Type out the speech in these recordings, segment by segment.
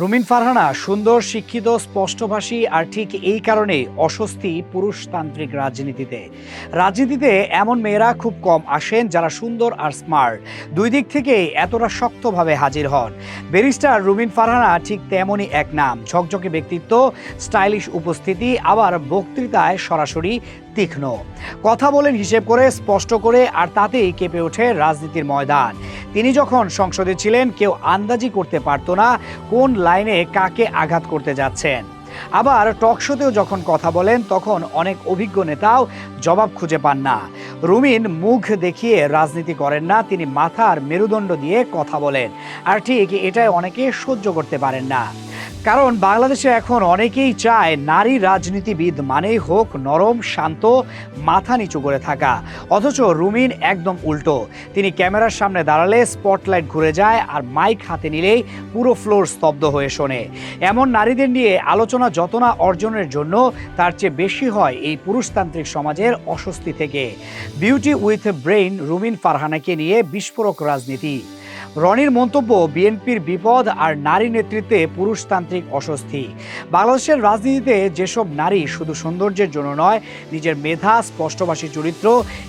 রুমিন ফারহানা, সুন্দর, শিক্ষিত, স্পষ্টভাষী আর ঠিক এই কারণে অস্বস্তি পুরুষতান্ত্রিক রাজনীতিতে। রাজনীতিতে এমন মেয়েরা খুব কম আসেন যারা সুন্দর আর স্মার্ট। দুই দিক থেকে এতটা শক্তভাবে হাজির হন। ব্যারিস্টার রুমিন ফারহানা ঠিক তেমনই এক নাম। ঝকঝকে ব্যক্তিত্ব, স্টাইলিশ উপস্থিতি, আবার বক্তৃতায় সরাসরি তীক্ষ্ণ। কথা বলেন হিসেব করে, স্পষ্ট করে, আর তাতেই কেঁপে ওঠে রাজনীতির ময়দান। তিনি যখন সংসদে ছিলেন, কেউ আন্দাজি করতে পারত না কোন লাইনে কাকে আঘাত করতে যাচ্ছেন। আবার টকশোতেও যখন কথা বলেন, তখন অনেক অভিজ্ঞ নেতাও জবাব খুঁজে পান না। রুমিন মুখ দেখিয়ে রাজনীতি করেন না, তিনি মাথার মেরুদণ্ড দিয়ে কথা বলেন। আর ঠিক এটাই অনেকে সহ্য করতে পারেন না। কারণ বাংলাদেশে এখন অনেকেই চায় নারী রাজনীতিবিদ মানেই হোক নরম, শান্ত, মাথা নিচু করে থাকা। অথচ রুমিন একদম উল্টো। তিনি ক্যামেরার সামনে দাঁড়ালে স্পটলাইট ঘুরে যায় আর মাইক হাতে নিলেই পুরো ফ্লোর স্তব্ধ হয়ে শোনে। এমন নারীদের নিয়ে আলোচনা যত না অর্জনের জন্য, তার চেয়ে বেশি হয় এই পুরুষতান্ত্রিক সমাজের অস্বস্তি থেকে। বিউটি উইথ ব্রেইন রুমিন ফারহানাকে নিয়ে বিস্ফোরক রাজনীতি। রনির মন্তব্য, বিএনপির বিপদ আর নারী নেতৃত্বে পুরুষতান্ত্রিক অস্বস্তি। বাংলাদেশের রাজনীতিতে যেসব নারী শুধু সৌন্দর্যের জন্য নয়, নিজের মেধা, স্পষ্টভাষী চরিত্র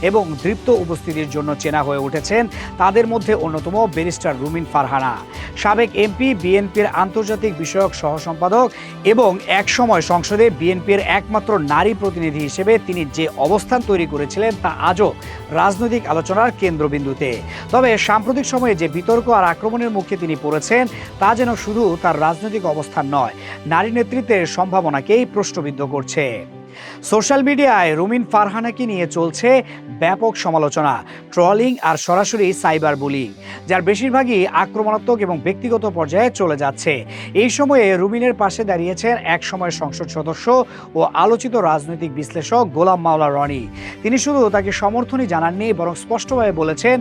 এবং দৃপ্ত উপস্থিতির জন্য চেনা হয়ে উঠেছেন, তাদের মধ্যে অন্যতম ব্যারিস্টার রুমিন ফারহানা। সাবেক এমপি, বিএনপির আন্তর্জাতিক বিষয়ক সহ সম্পাদক এবং একসময় সংসদে বিএনপির একমাত্র নারী প্রতিনিধি হিসেবে তিনি যে অবস্থান তৈরি করেছিলেন তা আজও রাজনৈতিক আলোচনার কেন্দ্রবিন্দুতে। তবে সাম্প্রতিক সময়ে যে বিতর্ক আর আক্রমণের মুখে তিনি পড়েছেন, তা যেন শুধু তার রাজনৈতিক অবস্থান নয়, নারী নেতৃত্বের সম্ভাবনাকেই প্রশ্নবিদ্ধ করছে। সোশ্যাল মিডিয়ায় রুমিন ফারহানাকে নিয়ে চলছে ব্যাপক সমালোচনা, ট্রলিং আর সরাসরি সাইবার বুলিং, যার বেশিরভাগই আক্রমণাত্মক এবং ব্যক্তিগত পর্যায়ে চলে যাচ্ছে। এই সময়ে রুমিনের পাশে দাঁড়িয়েছেন এক সময়ের সংসদ সদস্য ও আলোচিত রাজনৈতিক বিশ্লেষক গোলাম মাওলা রনি। তিনি শুধু তাকে সমর্থনই জানাননি, বরং স্পষ্টভাবে বলেছেন,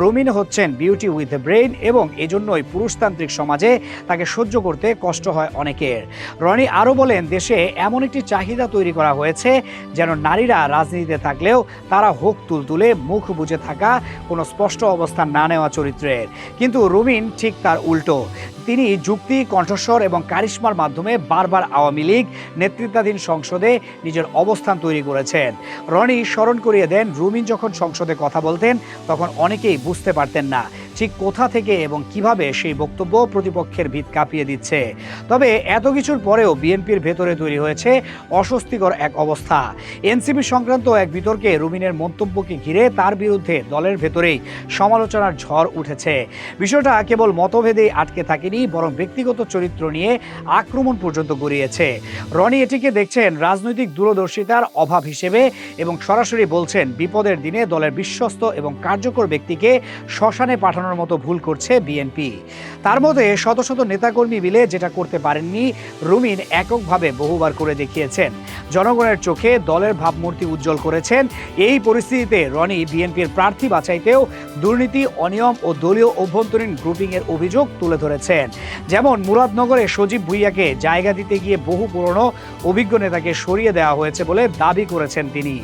রুমিন হচ্ছেন বিউটি উইথ এ ব্রেইন এবং এজন্যই পুরুষতান্ত্রিক সমাজে তাকে সহ্য করতে কষ্ট হয় অনেকের। রনি আরও বলেন, দেশে এমন একটি চাহিদা তৈরি করা হয়েছে, যেন নারীরা রাজনীতিতে থাকলেও তারা হোক তুলতুলে, মুখ বুঝে থাকা কোনো স্পষ্ট অবস্থান না নেওয়া চরিত্রের। কিন্তু রুমিন ঠিক তার উল্টো। তিনি যুক্তি, কণ্ঠস্বর এবং কারিশ্মার মাধ্যমে বারবার আওয়ামী লীগ নেতৃত্বাধীন সংসদে নিজের অবস্থান তৈরি করেছেন। রনি স্মরণ করিয়ে দেন, রুমিন যখন সংসদে কথা বলতেন, তখন অনেকেই বুঝতে পারতেন না ঠিক কোথা থেকে এবং কীভাবে সেই বক্তব্য প্রতিপক্ষের ভিত কাঁপিয়ে দিচ্ছে। তবে এত কিছুর পরেও বিএনপির ভেতরে তৈরি হয়েছে অস্বস্তিকর এক অবস্থা। এনসিপি সংক্রান্ত এক বিতর্কে রুমিনের মন্তব্যকে ঘিরে তার বিরুদ্ধে দলের ভেতরেই সমালোচনার ঝড় উঠেছে। বিষয়টা কেবল মতভেদেই আটকে থাকেনি বরং ব্যক্তিগত চরিত্র নিয়ে আক্রমণ পর্যন্ত গড়িয়েছে। রনি এটিকে দেখছেন রাজনৈতিক দূরদর্শিতার অভাব হিসেবে এবং সরাসরি বলছেন, বিপদের দিনে দলের বিশ্বস্ত এবং কার্যকর ব্যক্তিকে শ্মশানে পাঠানোর মতো ভুল করছে বিএনপি। তার মধ্যে শত শত নেতাকর্মী মিলে যেটা করতে পারেননি রুমিন এককভাবে বহুবার করে দেখিয়েছেন। জনগণের চোখে দলের ভাবমূর্তি উজ্জ্বল করেছেন। এই পরিস্থিতিতে রনি বিএনপির প্রার্থী বাছাইতেও দুর্নীতি, অনিয়ম ও দলীয় অভ্যন্তরীণ গ্রুপিংয়ের অভিযোগ তুলে ধরেছেন। যেমন মুরাদনগরে সজীব ভুইয়াকে জায়গা দিতে গিয়ে বহু পুরনো অভিজ্ঞ নেতাকে সরিয়ে দেওয়া হয়েছে বলে দাবি করেছেন তিনি।